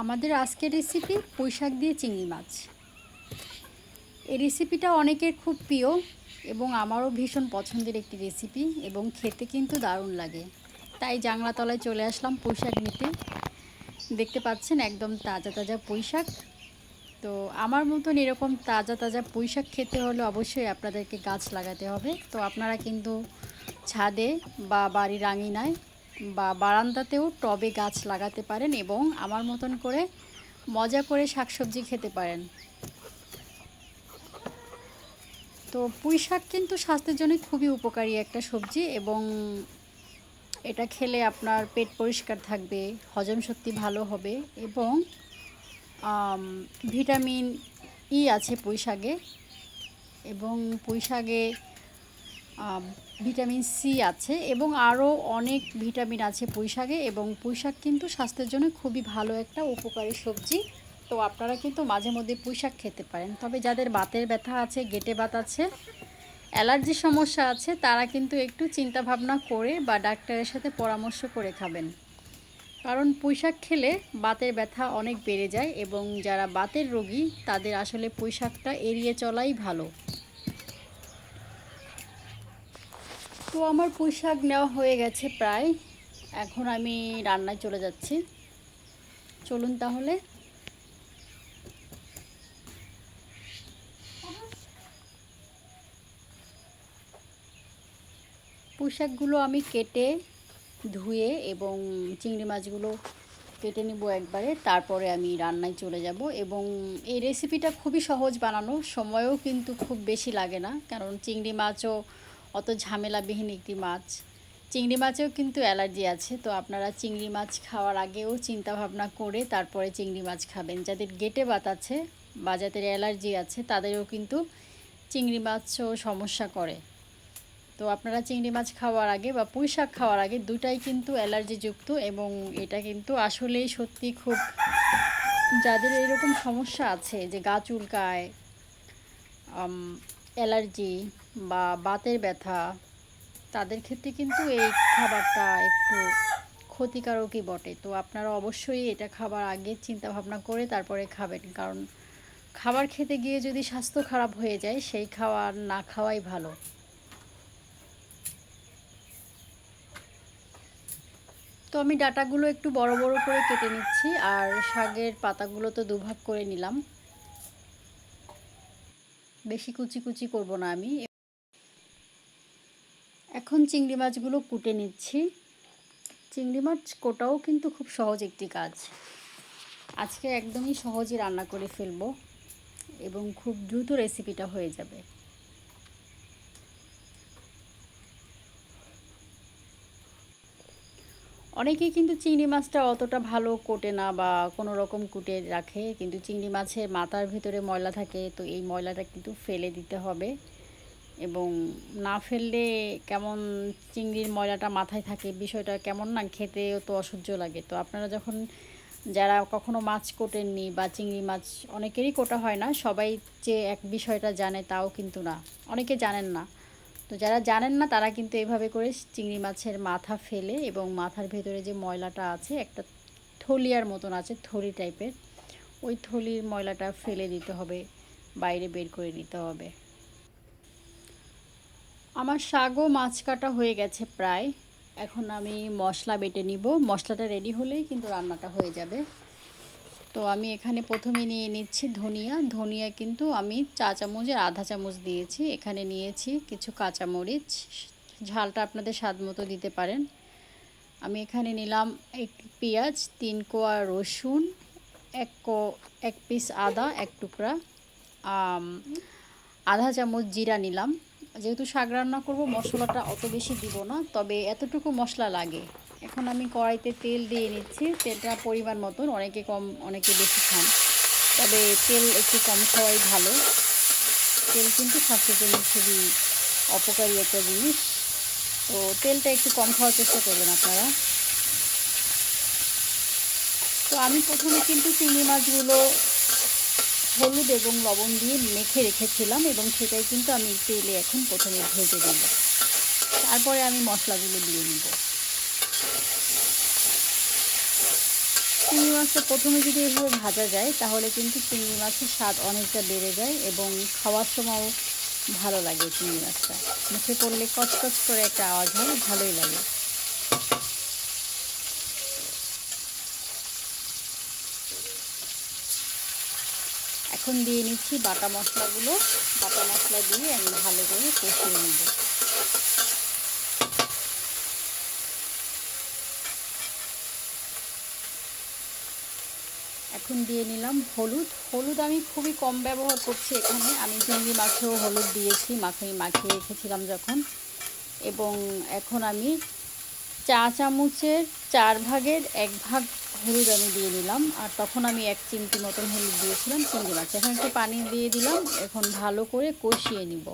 আমাদের আজকের রেসিপি পুঁইশাক দিয়ে চিংড়ি মাছ। এই রেসিপিটা অনেকের খুব প্রিয় এবং আমারও ভীষণ পছন্দের একটি রেসিপি এবং খেতে কিন্তু দারুণ লাগে। তাই জাংলাতলায় চলে আসলাম পুঁইশাক নিতে। দেখতে পাচ্ছেন একদম তাজা তাজা পুঁইশাক। তো আমার মতন এরকম তাজা তাজা পুঁইশাক খেতে হলে অবশ্যই আপনাদেরকে গাছ লাগাতে হবে। তো আপনারা কিন্তু ছাদে বা বাড়ির আঙিনায় বা বারান্দাতেও টবে গাছ লাগাতে পারেন এবং আমার মতন করে মজা করে শাকসবজি খেতে পারেন। তো পুঁই শাক কিন্তু স্বাস্থ্যের জন্য খুবই উপকারী একটা সবজি এবং এটা খেলে আপনার পেট পরিষ্কার থাকবে, হজম শক্তি ভালো হবে এবং ভিটামিন ই আছে পুঁই শাকে এবং পুঁই শাকে ভিটামিন সি আছে এবং আরও অনেক ভিটামিন আছে পুঁই শাকে এবং পুঁই শাক কিন্তু স্বাস্থ্যের জন্য খুবই ভালো একটা উপকারী সবজি। তো আপনারা কিন্তু মাঝে মধ্যে পুঁই শাক খেতে পারেন। তবে যাদের বাতের ব্যথা আছে, গেটে বাত আছে অ্যালার্জি সমস্যা আছে, তারা কিন্তু একটু চিন্তা ভাবনা করে বা ডাক্তারের সাথে পরামর্শ করে খাবেন। কারণ পুঁইশাক খেলে বাতের ব্যথা অনেক বেড়ে যায় এবং যারা বাতের রোগী, তাদের আসলে পুঁইশাকটা এড়িয়ে চলাই ভালো। তো আমার পুঁইশাক নেওয়া হয়ে গেছে প্রায়। এখন আমি রান্নায় চলে যাচ্ছি। চলুন তাহলে। পুঁইশাকগুলো আমি কেটে, ধুয়ে এবং চিংড়ি মাছগুলো কেটে নেব একবারে। তারপরে আমি রান্নায় চলে যাব এবং এই রেসিপিটা খুবই সহজ বানানো। সময়ও কিন্তু খুব বেশি লাগে না, কারণ চিংড়ি মাছও অত ঝামেলাবিহীন একটি মাছ। চিংড়ি মাছেও কিন্তু অ্যালার্জি আছে, তো আপনারা চিংড়ি মাছ খাওয়ার আগেও চিন্তা ভাবনা করে তারপরে চিংড়ি মাছ খাবেন। যাদের গেটে বাত আছে বা যাদের অ্যালার্জি আছে, তাদেরও কিন্তু চিংড়ি মাছও সমস্যা করে। তো আপনারা চিংড়ি মাছ খাওয়ার আগে বা পুঁই শাক খাওয়ার আগে দুটাই কিন্তু অ্যালার্জিযুক্ত এবং এটা কিন্তু আসলেই সত্যি খুব যাদের এরকম সমস্যা আছে যে গা চুলকায় অ্যালার্জি বা বাতের ব্যথা, তাদের ক্ষেত্রে কিন্তু এই খাবারটা একটু ক্ষতিকারকই বটে। তো আপনারা অবশ্যই এটা খাবার আগে চিন্তা ভাবনা করে তারপরে খাবেন। কারণ খাবার খেতে গিয়ে যদি স্বাস্থ্য খারাপ হয়ে যায়, সেই খাবার না খাওয়াই ভালো। তো আমি ডাটাগুলো একটু বড় বড় করে কেটে নিচ্ছি, আর শাকের পাতাগুলো তো দুভাগ করে নিলাম। বেশি কুচি কুচি করব না আমি। এখন চিংড়ি মাছগুলো কুটে নিচ্ছি। চিংড়ি মাছ কোটাও কিন্তু খুব সহজ একটি কাজ। আজকে একদমই সহজে রান্না করে ফেলব এবং খুব দ্রুত রেসিপিটা হয়ে যাবে। অনেকেই কিন্তু চিংড়ি মাছটা অতটা ভালো কোটে না বা কোনো রকম কুটে রাখে, কিন্তু চিংড়ি মাছের মাথার ভিতরে ময়লা থাকে, তো এই ময়লাটা কিন্তু ফেলে দিতে হবে। এবং না ফেললে কেমন চিংড়ির ময়লাটা মাথায় থাকে, বিষয়টা কেমন না, খেতেও তো অসহ্য লাগে। তো আপনারা যখন, যারা কখনো মাছ কোটেননি বা চিংড়ি মাছ অনেকেরই কোটা হয় না, সবাই যে এক বিষয়টা জানে তাও কিন্তু না। অনেকে জানেন না। তো যারা জানেন না, তারা কিন্তু এভাবে করে চিংড়ি মাছের মাথা ফেলে এবং মাথার ভেতরে যে ময়লাটা আছে, একটা থলিয়ার মতন আছে, থলি টাইপের, ওই থলির ময়লাটা ফেলে দিতে হবে, বাইরে বের করে নিতে হবে। আমার শাকও মাছ কাটা হয়ে গেছে প্রায়। এখন আমি মশলা বেটে নিব। মশলাটা রেডি হলেই কিন্তু রান্নাটা হয়ে যাবে। তো আমি এখানে প্রথমে নিয়ে নিচ্ছি ধনিয়া। ধনিয়া কিন্তু আমি চা চামচের আধা চামচ দিয়েছি। এখানে নিয়েছি কিছু কাঁচামরিচ। ঝালটা আপনাদের স্বাদ মতো দিতে পারেন। আমি এখানে নিলাম এক পেঁয়াজ, তিন কোয়া রসুন, এক কো, এক পিস আদা, এক টুকরা। আধা চামচ জিরা নিলাম। যেহেতু শাক রান্না করব, মশলাটা অত বেশি দিব না, তবে এতটুকু মশলা লাগে। এখন আমি কড়াইতে তেল দিয়ে নিচ্ছি। তেলটা পরিমাণ মতন, অনেকে কম, অনেকে বেশি খান। তবে তেল একটু কম খাওয়াই ভালো। তেল কিন্তু স্বাস্থ্যের জন্য খুবই অপকারী একটা জিনিস। তো তেলটা একটু কম খাওয়ার চেষ্টা করবেন আপনারা। তো আমি প্রথমে কিন্তু চিংড়ি মাছগুলো হলুদ এবং লবণ দিয়ে মেখে রেখেছিলাম এবং সেটাই কিন্তু আমি তেলে এখন প্রথমে ভেজে দেব তারপরে আমি মশলাগুলো দিয়ে নিব। চিংড়ি মাছটা প্রথমে যদি এভাবে ভাজা যায়, তাহলে কিন্তু চিংড়ি মাছের স্বাদ অনেকটা বেড়ে যায় এবং খাওয়ার সময়ও ভালো লাগে চিংড়ি মাছটা। মুখে করলে কচকচ করে একটা আওয়াজ হয়, ভালোই লাগে। এখন দিয়ে নিচ্ছি বাটা মশলাগুলো। বাটা মশলা দিয়ে আমি ভালো করে কষিয়ে নেব। এখন দিয়ে নিলাম হলুদ। হলুদ আমি খুবই কম ব্যবহার করছি এখানে। আমি চিংড়ি মাছেও হলুদ দিয়েছি মাখিয়ে মাখিয়ে রেখেছিলাম যখন। এবং এখন আমি চা চামচের চার ভাগের এক ভাগ হলুদ আমি দিয়ে নিলাম। আর তখন আমি এক চিমটি মতন হলুদ দিয়েছিলাম চিংড়ি মাছ। এখন একটু পানি দিয়ে দিলাম। এখন ভালো করে কষিয়ে নিব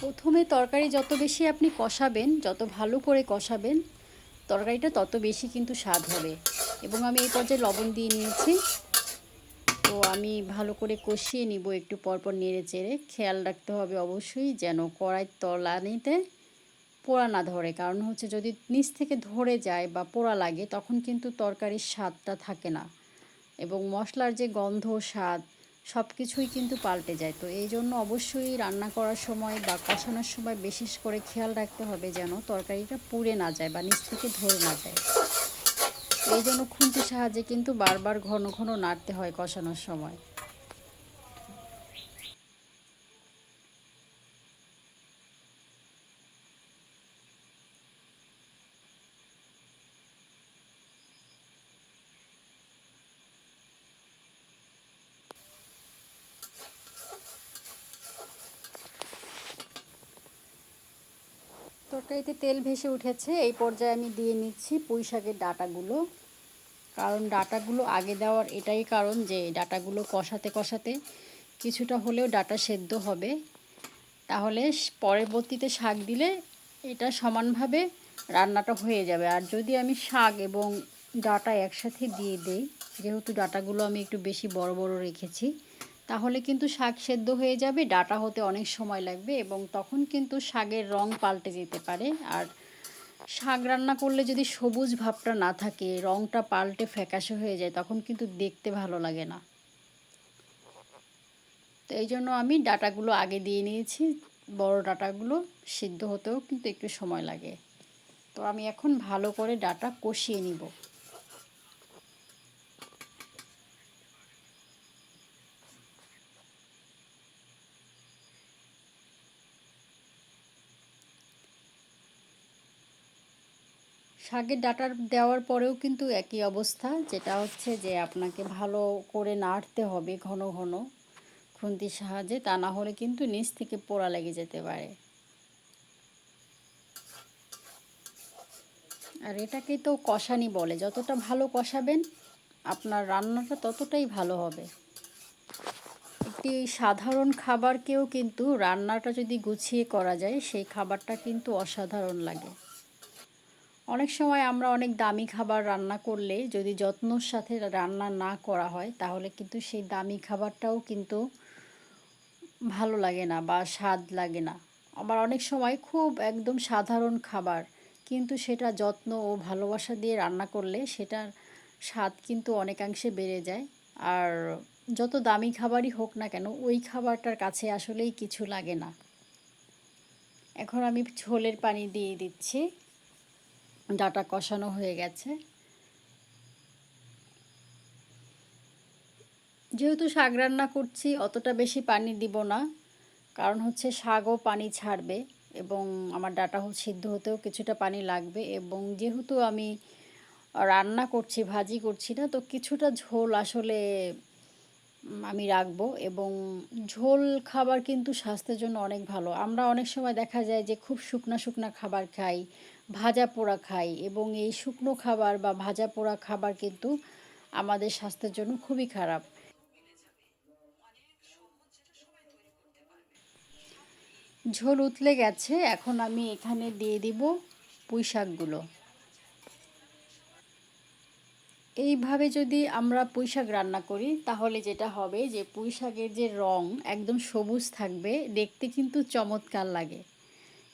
প্রথমে তরকারি যত বেশি আপনি কষাবেন, যত ভালো করে কষাবেন, তরকারিটা তত বেশি কিন্তু স্বাদ হবে। এবং আমি এই পর্যায়ে লবণ দিয়ে নিয়েছি। তো আমি ভালো করে কষিয়ে নিব একটু পরপর নেড়ে চেড়ে খেয়াল রাখতে হবে অবশ্যই যেন কড়াই তলানিতে পোড়া না ধরে। কারণ হচ্ছে যদি নিচ থেকে ধরে যায় বা পোড়া লাগে, তখন কিন্তু তরকারির স্বাদটা থাকে না। এবং মশলার যে গন্ধ, স্বাদ সব কিছুই কিন্তু পাল্টে যায়। তো এই জন্য অবশ্যই রান্না করার সময় বা কষানোর সময় বিশেষ করে খেয়াল রাখতে হবে যেন তরকারিটা পুড়ে না যায় বা নিচ থেকে ধরে না যায়। এই জন্য খুন্তির সাহায্যে কিন্তু বারবার ঘন ঘন নাড়তে হয় কষানোর সময়। তরকারিতে তেল ভেসে উঠেছে, এই পর্যায়ে আমি দিয়ে নিচ্ছি পুঁই শাকের ডাটাগুলো। কারণ ডাটাগুলো আগে দেওয়ার এটাই কারণ যে ডাটাগুলো কষাতে কষাতে কিছুটা হলেও ডাটা সেদ্ধ হবে। তাহলে পরবর্তীতে শাক দিলে এটা সমানভাবে রান্নাটা হয়ে যাবে। আর যদি আমি শাক এবং ডাটা একসাথে দিয়ে দেই, যেহেতু ডাটাগুলো আমি একটু বেশি বড় বড় রেখেছি তাহলে কিন্তু শাক সেদ্ধ হয়ে যাবে, ডাটা হতে অনেক সময় লাগবে এবং তখন কিন্তু শাকের রং পাল্টে যেতে পারে। আর শাক রান্না করলে যদি সবুজ ভাবটা না থাকে, রংটা পাল্টে ফ্যাকাশে হয়ে যায়, তখন কিন্তু দেখতে ভালো লাগে না। তো এই জন্য আমি ডাটাগুলো আগে দিয়ে নিয়েছি, বড় ডাটাগুলো সিদ্ধ হতেও কিন্তু একটু সময় লাগে। তো আমি এখন ভালো করে ডাটা কষিয়ে নিব। শাকের ডাটা দেওয়ার পরেও কিন্তু একই অবস্থা। যেটা হচ্ছে যে আপনাকে ভালো করে নাড়তে হবে ঘন ঘন খুন্তির সাহায্যে, তা না হলে কিন্তু নিচ থেকে পোড়া লেগে যেতে পারে। আর এটাকে তো কষানি বলে। যতটা ভালো কষাবেন, আপনার রান্নাটা ততটাই ভালো হবে। একটি সাধারণ খাবারকেও কিন্তু রান্নাটা যদি গুছিয়ে করা যায়, সেই খাবারটা কিন্তু অসাধারণ লাগে। অনেক সময় আমরা অনেক দামি খাবার রান্না করলে যদি যত্নর সাথে রান্না না করা হয়, তাহলে কিন্তু সেই দামি খাবারটাও কিন্তু ভালো লাগে না বা স্বাদ লাগে না। আবার অনেক সময় খুব একদম সাধারণ খাবার, কিন্তু সেটা যত্ন ও ভালোবাসা দিয়ে রান্না করলে সেটার স্বাদ কিন্তু অনেকাংশে বেড়ে যায়। আর যত দামি খাবারই হোক না কেন, ওই খাবারটার কাছে আসলেই কিছু লাগে না। এখন আমি ঝোলের পানি দিয়ে দিচ্ছি। ডাটা কষানো হয়ে গেছে। যেহেতু শাক রান্না করছি, অতটা বেশি পানি দিব না, কারণ হচ্ছে শাকও পানি ছাড়বে এবং আমার ডাটা সিদ্ধ হতেও কিছুটা পানি লাগবে এবং যেহেতু আমি রান্না করছি, ভাজি করছি না, তো কিছুটা ঝোল আসলে আমি রাখব এবং ঝোল খাবার কিন্তু স্বাস্থ্যের জন্য অনেক ভালো। আমরা অনেক সময় দেখা যায় যে খুব শুকনা শুকনা খাবার খাই ভাজা পোড়া খাই এবং এই শুকনো খাবার বা ভাজা পোড়া খাবার কিন্তু আমাদের স্বাস্থ্যের জন্য খুবই খারাপ। ঝোল উতলে গেছে, এখন আমি এখানে দিয়ে দিব পুঁই শাকগুলো। এইভাবে যদি আমরা পুঁই শাক রান্না করি, তাহলে যেটা হবে যে পুঁই শাকের যে রং একদম সবুজ থাকবে, দেখতে কিন্তু চমৎকার লাগে।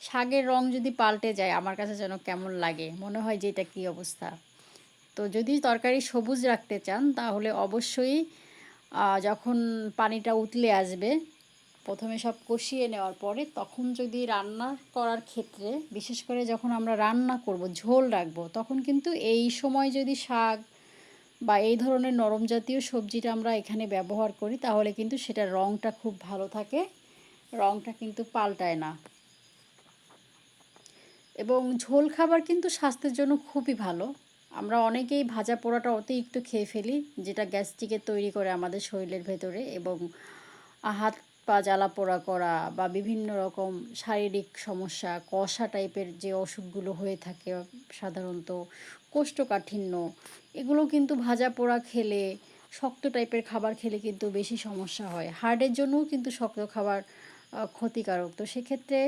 শাকের রং যদি পাল্টে যায়, আমার কাছে যেন কেমন লাগে? মনে হয় যে এটা কী অবস্থা? তো যদি তরকারি সবুজ রাখতে চান, তাহলে অবশ্যই যখন পানিটা উতলে আসবে, প্রথমে সব কষিয়ে নেওয়ার পরে তখন যদি রান্না করার ক্ষেত্রে, বিশেষ করে যখন আমরা রান্না করব, ঝোল রাখব, তখন কিন্তু এই সময় যদি শাক বা এই ধরনের নরম জাতীয় সবজিটা আমরা এখানে ব্যবহার করি, তাহলে কিন্তু সেটার রঙটা খুব ভালো থাকে। রঙটা কিন্তু পাল্টায় না। এবং ঝোল খাবার কিন্তু স্বাস্থ্যের জন্য খুবই ভালো। আমরা অনেকেই ভাজা পোড়াটা অতিরিক্ত খেয়ে ফেলি, যেটা গ্যাস্ট্রিকের তৈরি করে আমাদের শরীরের ভেতরে এবং হাত পা জ্বালা পোড়া করা বা বিভিন্ন রকম শারীরিক সমস্যা, কষা টাইপের যে অসুখগুলো হয়ে থাকে সাধারণত, কোষ্ঠকাঠিন্য, এগুলো কিন্তু ভাজা পোড়া খেলে শক্ত টাইপের খাবার খেলে কিন্তু বেশি সমস্যা হয়। হার্টের জন্যও কিন্তু শক্ত খাবার ক্ষতিকারক। তো সেক্ষেত্রে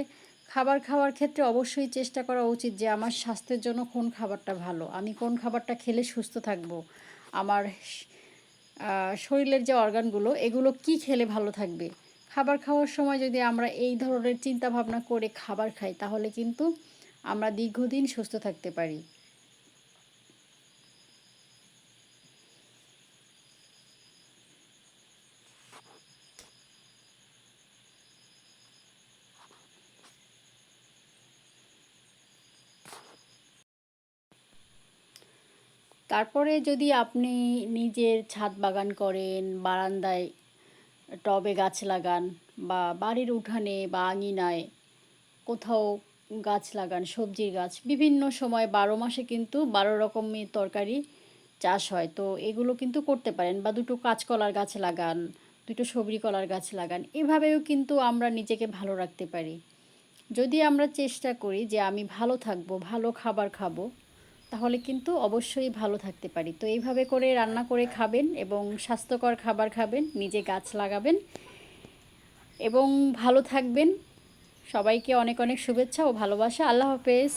খাবার খাওয়ার ক্ষেত্রে অবশ্যই চেষ্টা করা উচিত যে আমার স্বাস্থ্যের জন্য কোন খাবারটা ভালো, আমি কোন খাবারটা খেলে সুস্থ থাকব, আমার শরীরের যে অর্গানগুলো এগুলো কি খেলে ভালো থাকবে। খাবার খাওয়ার সময় যদি আমরা এই ধরনের চিন্তা ভাবনা করে খাবার খাই, তাহলে কিন্তু আমরা দীর্ঘদিন সুস্থ থাকতে পারি। তারপরে যদি আপনি নিজের ছাদ বাগান করেন, বারান্দায় টবে গাছ লাগান বা বাড়ির উঠানে বা আঙিনায় কোথাও গাছ লাগান, সবজির গাছ, বিভিন্ন সময় বারো মাসে কিন্তু বারো রকমের তরকারি চাষ হয়। তো এগুলো কিন্তু করতে পারেন বা দুটো কাঁচকলার গাছ লাগান, দুটো সবজি কলার গাছ লাগান, এভাবেও কিন্তু আমরা নিজেকে ভালো রাখতে পারি। যদি আমরা চেষ্টা করি যে আমি ভালো থাকব, ভালো খাবার খাব তাহলে কিন্তু অবশ্যই ভালো থাকতে পারি। তো এইভাবে করে রান্না করে খাবেন এবং স্বাস্থ্যকর খাবার খাবেন, নিজে গাছ লাগাবেন এবং ভালো থাকবেন। সবাইকে অনেক অনেক শুভেচ্ছা ও ভালোবাসা। আল্লাহ হাফেজ।